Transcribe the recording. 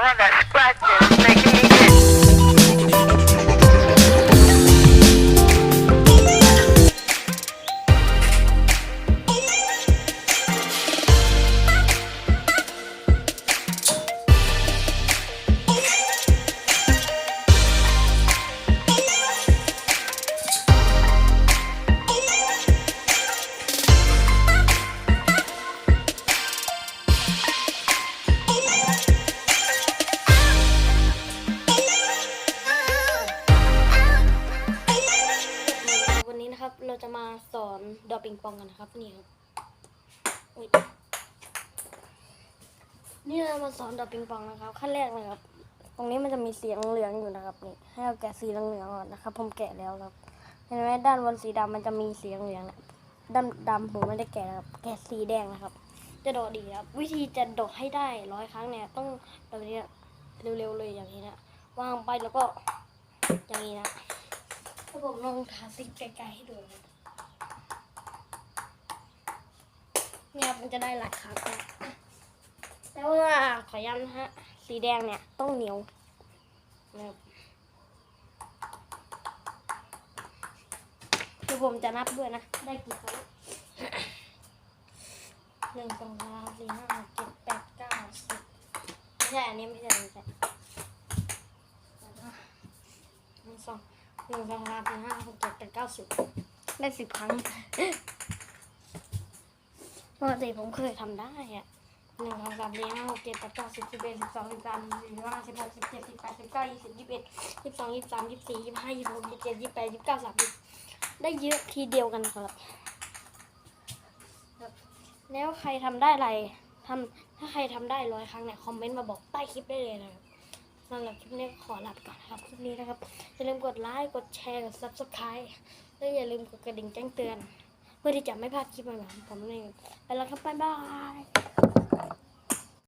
on the spot ครับ เราจะมาสอนดอปิงปองกันนะครับ นี่ครับนี่เรามาสอนดอปิงปองนะครับ ขั้นแรกนะครับ ตรงนี้มันจะมีสีเหลืองอยู่นะครับนี่ให้เราแกะสีเหลืองก่อนนะครับ ผมแกะแล้วครับเห็นไหมด้านบนสีดำมันจะมีสีเหลืองนี่ยด้านดำผมไม่ได้แกะนะครับ แกะสีแดงนะครับ จะโดดดีครับ วิธีจะโดดให้ได้ร้อยครั้งเนี่ยต้องแบบนี้เร็วๆเลยอย่างนี้นะวางไปแล้วก็อย่างนี้นะาผมลองทาสีไกลๆให้ดูนะเนี่ยมันจะได้หลายครั้งนะแต่ว่าขอย้ำนะฮะ สีแดงเนี่ยต้องเหนียวนะครับคือผมจะนับด้วยนะ ได้กี่ครั้งหนึ่งสองสามสี่ห้าเจ็ดแปดเก้าสิบไม่ใช่อันนี้ไม่ใช่ไม่ใช่หนึ่งสอง หนึ่งสองสามสี่ห้าหกเจ็ดแปดเก้าสิบได้สิบครั้งปกติผมเคยทำได้อะหนึ่งสองสามสี่ห้าหกเจ็ดแปดเก้าสิบสิบเอ็ดสิบสองสิบสามสิบสี่สิบห้าสิบหกสิบเจ็ดสิบแปดสิบเก้ายี่สิบยี่สิบเอ็ดยี่สิบสองยี่สิบสามยี่สิบสี่ยี่สิบห้ายี่สิบหกยี่สิบเจ็ดยี่สิบแปดยี่สิบเก้าสามสิบได้เยอะทีเดียวกันครับครับแล้วใครทำได้อะไรทำถ้าใครทำได้ร้อยครั้งเนี่ยคอมเมนต์มาบอกใต้คลิปได้เลยนะครับ สำหรับคลิปนี้ขอลาไปก่อนนะครับคลิปนี้นะครับ อย่าลืมกดไลค์กดแชร์กด subscribe และอย่าลืมกดกระดิ่งแจ้งเตือน เพื่อที่จะไม่พลาดคลิปใหม่ๆของผมนั่นเองไปแล้วครับบ๊ายบาย